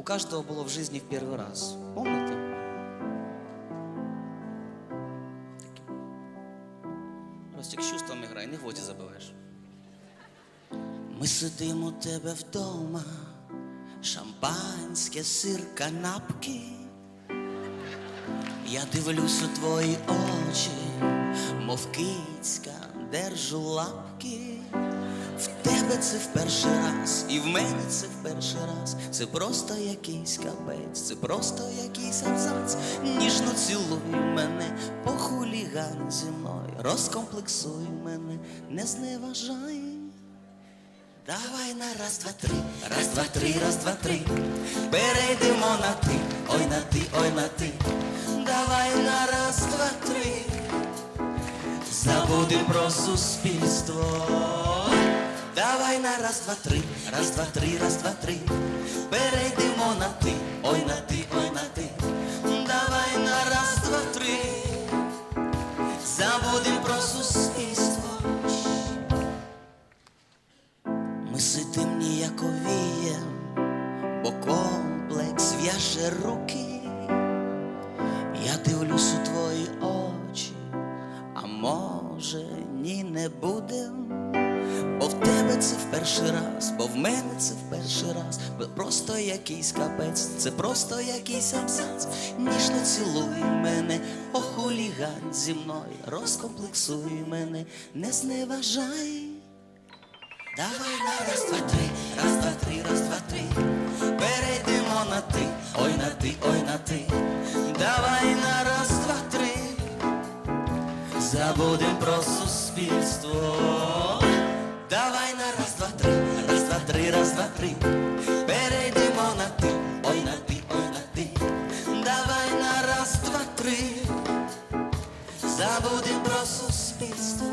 у каждого было в жизни в первый раз. Помните? Ростик, з чувствами грай, не годі забиваєш. Ми сидимо у тебе вдома, шампанське, сир, канапки. Я дивлюсь у твої очі, мов кицька, держу лапки. Тебе це в перший раз, і в мене це в перший раз. Це просто якийсь капець, це просто якийсь абзац. Ніжно цілуй мене, похуліган зі мною, розкомплексуй мене, не зневажай. Давай на раз, два, три, раз, два, три, раз, два, три. Перейдемо на ти, ой на ти, ой на ти. Давай на раз, два, три. Забудем про суспільство. Давай на раз, два, три, раз, два, три, раз, два, три. Перейдемо на ти, ой на ти, ой на ти. Давай на раз, два, три. Забудем про суспільство. Ми сидим ніяковієм, бо комплекс в'яже руки. Я дивлюсь у твої очі, а може ні не будем. Бо в тебе це в перший раз, бо в мене це в перший раз. Бо Просто якийсь капець, це просто якийсь абзац. Ніжно цілуй мене, похулігань зі мною, розкомплексуй мене, не зневажай. Давай на раз, два, три, раз, два, три, раз, два, три. Перейдемо на ти, ой на ти, ой на ти. Давай на раз, два, три. Забудем про суспільство. Раз, два, три, перейдемо на ти, ой на ти, ой на ти, давай на раз, два, три, забудем про суспільство.